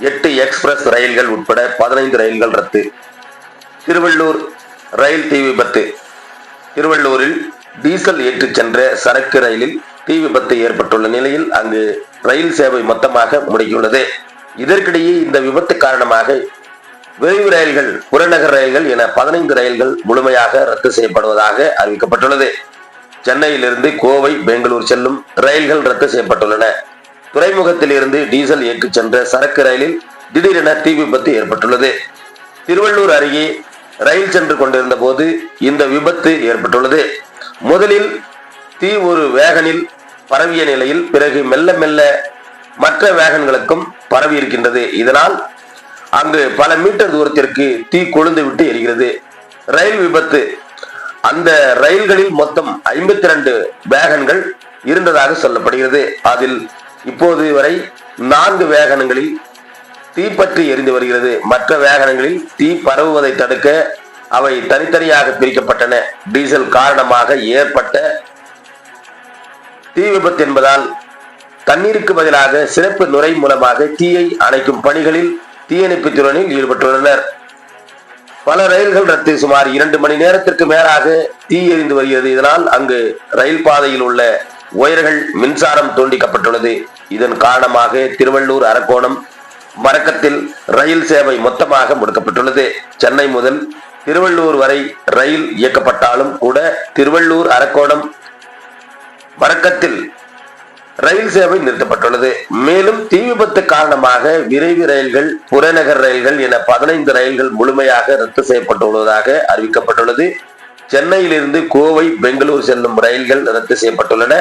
எட்டு எக்ஸ்பிரஸ் ரயில்கள் உட்பட பதினைந்து ரயில்கள் ரத்து. திருவள்ளூர் ரயில் தீ விபத்து. திருவள்ளூரில் டீசல் ஏற்றிச் சென்ற சரக்கு ரயிலில் தீ விபத்து ஏற்பட்டுள்ள நிலையில் அங்கு ரயில் சேவை மொத்தமாக முடங்கியுள்ளது. இதற்கிடையே இந்த விபத்து காரணமாக விரைவு ரயில்கள் புறநகர் ரயில்கள் என பதினைந்து ரயில்கள் முழுமையாக ரத்து செய்யப்படுவதாக அறிவிக்கப்பட்டுள்ளது. சென்னையிலிருந்து கோவை பெங்களூர் செல்லும் ரயில்கள் ரத்து செய்யப்பட்டுள்ளன. துறைமுகத்தில் இருந்து டீசல் இயக்கு சென்ற சரக்கு ரயிலில் திடீரென தீ விபத்து ஏற்பட்டுள்ளது. திருவள்ளூர் அருகே ரயில் சென்று கொண்டிருந்த போது இந்த விபத்து ஏற்பட்டுள்ளது. முதலில் தீ ஒரு வேகனில் பரவிய நிலையில் பிறகு மெல்ல மெல்ல மற்ற வேகன்களுக்கும் பரவி இருக்கின்றது. இதனால் அங்கு பல மீட்டர் தூரத்திற்கு தீ கொழுந்து விட்டு எரிகிறது. ரயில் விபத்து. அந்த ரயில்களில் மொத்தம் ஐம்பத்தி ரெண்டு வேகன்கள் இருந்ததாக சொல்லப்படுகிறது. அதில் இப்போது வரை நான்கு வேகனங்களில் தீப்பற்றி எரிந்து வருகிறது. மற்ற வேகனங்களில் தீ பரவுவதை தடுக்க அவை தனித்தனியாக பிரிக்கப்பட்டன. டீசல் காரணமாக ஏற்பட்ட தீ விபத்து என்பதால் தண்ணீருக்கு பதிலாக சிறப்பு நுரை மூலமாக தீயை அணைக்கும் பணிகளில் தீயணைப்பு துறையில் ஈடுபட்டுள்ளனர். பல ரயில்கள் ரத்து சுமார் இரண்டு மணி நேரத்திற்கு மேலாக தீ எரிந்து வருகிறது. இதனால் அங்கு ரயில் பாதையில் உள்ள ஒயர்கள் மின்சாரம் துண்டிக்கப்பட்டுள்ளது. இதன் காரணமாக திருவள்ளூர் அரக்கோணம் மரக்கத்தில் ரயில் சேவை மொத்தமாக முடக்கப்பட்டுள்ளது. சென்னை முதல் திருவள்ளூர் வரை ரயில் இயக்கப்பட்டாலும் கூட திருவள்ளூர் அரக்கோணம் மரக்கத்தில் ரயில் சேவை நிறுத்தப்பட்டுள்ளது. மேலும் தீ விபத்து காரணமாக விரைவு ரயில்கள் புறநகர் ரயில்கள் என பதினைந்து ரயில்கள் முழுமையாக ரத்து செய்யப்பட்டுள்ளதாக அறிவிக்கப்பட்டுள்ளது. சென்னையிலிருந்து கோவை பெங்களூர் செல்லும் ரயில்கள் ரத்து செய்யப்பட்டுள்ளன.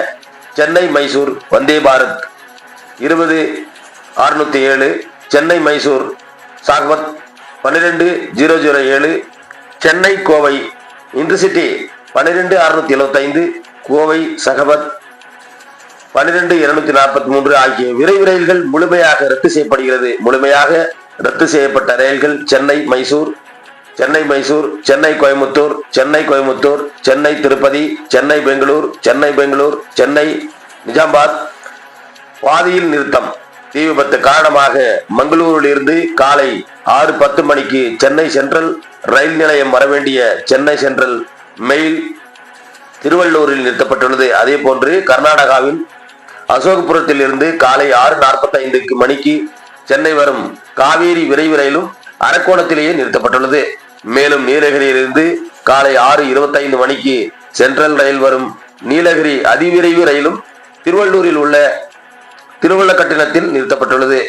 சென்னை மைசூர் வந்தே பாரத். இருபது அறுநூத்தி ஏழு சென்னை மைசூர் சாக்வத் பன்னிரெண்டு ஜீரோ ஜீரோ ஏழு சென்னை கோவை இன்டர்சிட்டி பன்னிரெண்டு அறுநூத்தி எழுபத்தைந்து கோவை சகபத் பன்னிரெண்டு இருநூத்தி நாற்பத்தி மூன்று ஆகிய விரைவு ரயில்கள் முழுமையாக ரத்து செய்யப்படுகிறது. முழுமையாக ரத்து செய்யப்பட்ட ரயில்கள் சென்னை மைசூர் சென்னை மைசூர் சென்னை கோயம்புத்தூர் சென்னை கோயம்புத்தூர் சென்னை திருப்பதி சென்னை பெங்களூர் சென்னை பெங்களூர் சென்னை நிஜாமாபாத். பாதியில் நிறுத்தம். தீ விபத்து காரணமாக மங்களூரில் இருந்து காலை ஆறு பத்து மணிக்கு சென்னை சென்ட்ரல் ரயில் நிலையம் வரவேண்டிய சென்னை சென்ட்ரல் மெயில் திருவள்ளூரில் நிறுத்தப்பட்டுள்ளது. அதே போன்று கர்நாடகாவின் அசோகபுரத்தில் இருந்து காலை ஆறு நாற்பத்தைந்துக்கு மணிக்கு சென்னை வரும் காவேரி விரைவு ரயிலும் அரக்கோணத்திலேயே நிறுத்தப்பட்டுள்ளது. மேலும் நீலகிரியிலிருந்து காலை ஆறு இருபத்தைந்து மணிக்கு சென்ட்ரல் ரயில் வரும் நீலகிரி அதிவிரைவு ரயிலும் திருவள்ளூரில் உள்ள திருவள்ளக்கட்டினத்தில் நிறுத்தப்பட்டுள்ளது.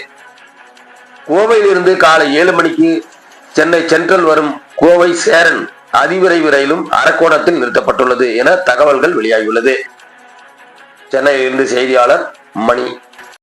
கோவையில் இருந்து காலை ஏழு மணிக்கு சென்னை சென்ட்ரல் வரும் கோவை சேரன் அதிவிரைவு ரயிலும் அரக்கோணத்தில் நிறுத்தப்பட்டுள்ளது என தகவல்கள் வெளியாகியுள்ளது. சென்னையிலிருந்து செய்தியாளர் மணி.